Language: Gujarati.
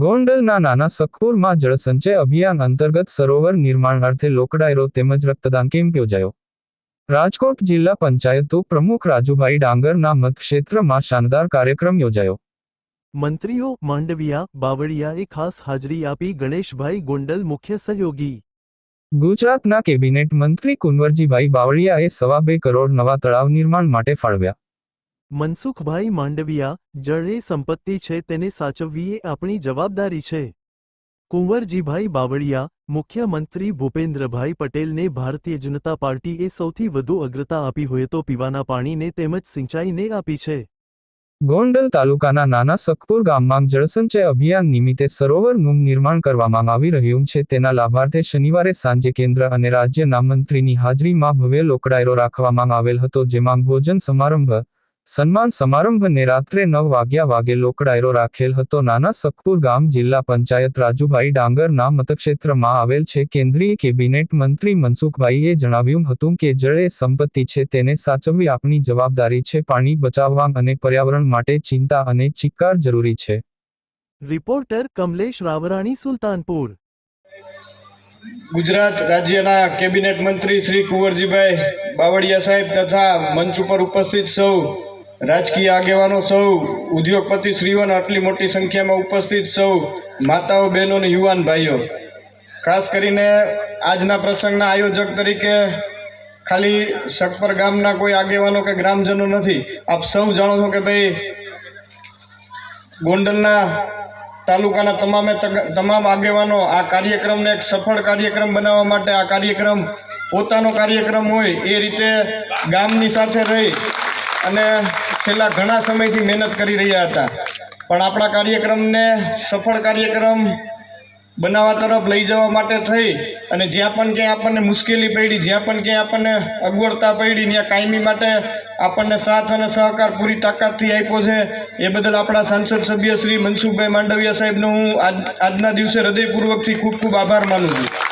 ગોંડલના નાના સખપુરમાં જળસંચય અભિયાન અંતર્ગત સરોવર નિર્માણ અર્થે લોકડાયરો તેમજ રક્તદાન કેમ્પ યોજાયો. રાજકોટ જિલ્લા પંચાયત પ્રમુખ રાજુભાઈ ડાંગરના મતક્ષેત્રમાં શાનદાર કાર્યક્રમ યોજાયો. મંત્રીઓ માંડવિયા બાવળિયાએ ખાસ હાજરી આપી ગણેશભાઈ ગોંડલ મુખ્ય સહયોગી. ગુજરાતના કેબિનેટ મંત્રી કુંવરજીભાઈ બાવળિયાએ સવા બે કરોડ નવા તળાવ નિર્માણ માટે ફાળવ્યા. મનસુખભાઈ માંડવિયા, જળ સંપત્તિ છે, તેને સાચવવી એ આપણી જવાબદારી છે. કુંવરજીભાઈ બાવળિયા, મુખ્યમંત્રી ભૂપેન્દ્રભાઈ પટેલને ભારતીય જનતા પાર્ટીએ સૌથી વધુ અગ્રતા આપી હોય તો પીવાના પાણીને તેમજ સિંચાઈને આપી છે. ગોંડલ તાલુકાના નાના સખપુર ગામમાં જળસંચય અભિયાન નિમિત્તે સરોવરનું નિર્માણ કરવામાં આવી રહ્યું છે. તેના લાભાર્થે શનિવારે સાંજે કેન્દ્ર અને રાજ્યના મંત્રીની હાજરીમાં ભવ્ય લોકડાયરો રાખવામાં આવેલ હતો, જેમાં ભોજન સમારંભ સન્માન સમારંભ ને રાત્રે નવ વાગ્યા વાગે લોકડાયરો રાખેલ હતો. નાના સખપુર ગામ જિલ્લા પંચાયત રાજુભાઈ ડાંગરના મતક્ષેત્રમાં આવેલ છે. કેન્દ્રીય કેબિનેટ મંત્રી મનસુખભાઈએ જણાવ્યું હતું કે જળ એ સંપત્તિ છે તેને સાચવવી આપણી જવાબદારી છે. પાણી બચાવવા અને પર્યાવરણ માટે ચિંતા અને ચિક્કાર જરૂરી છે. રિપોર્ટર કમલેશ રાવરાણી સુલતાનપુર. ગુજરાત રાજ્યના કેબિનેટ મંત્રી શ્રી કુંવરજીભાઈ બાવળિયા સાહેબ તથા મંચ ઉપર ઉપસ્થિત સૌ રાજકીય આગેવાનો સૌ ઉદ્યોગપતિ શ્રીઓને આટલી મોટી સંખ્યામાં ઉપસ્થિત સૌ, માતાઓ, બહેનો અને યુવાન ભાઈઓ. ખાસ કરીને આજના પ્રસંગના આયોજક તરીકે ખાલી સકપર ગામના કોઈ આગેવાનો કે ગ્રામજનો નથી. આપ સૌ જાણો છો કે ભાઈ ગોંડલના તાલુકાના તમામે તમામ આગેવાનો આ કાર્યક્રમને એક સફળ કાર્યક્રમ બનાવવા માટે આ કાર્યક્રમ પોતાનો કાર્યક્રમ હોય એ રીતે ગામની સાથે રહી અને છેલ્લા ઘણા સમયથી મહેનત કરી રહ્યા હતા. પણ આપણા કાર્યક્રમને સફળ કાર્યક્રમ બનાવવા તરફ લઈ જવા માટે થઈ અને જ્યાં પણ ક્યાંય આપણને મુશ્કેલી પડી, જ્યાં પણ ક્યાંય આપણને અગવડતા પડી ત્યાં કાયમી માટે આપણને સાથ અને સહકાર પૂરી તાકાતથી આપ્યો છે, એ બદલ આપણા સાંસદ સભ્ય શ્રી મનસુખભાઈ માંડવિયા સાહેબનો હું આજ આજના દિવસે હૃદયપૂર્વકથી ખૂબ ખૂબ આભાર માનું છું.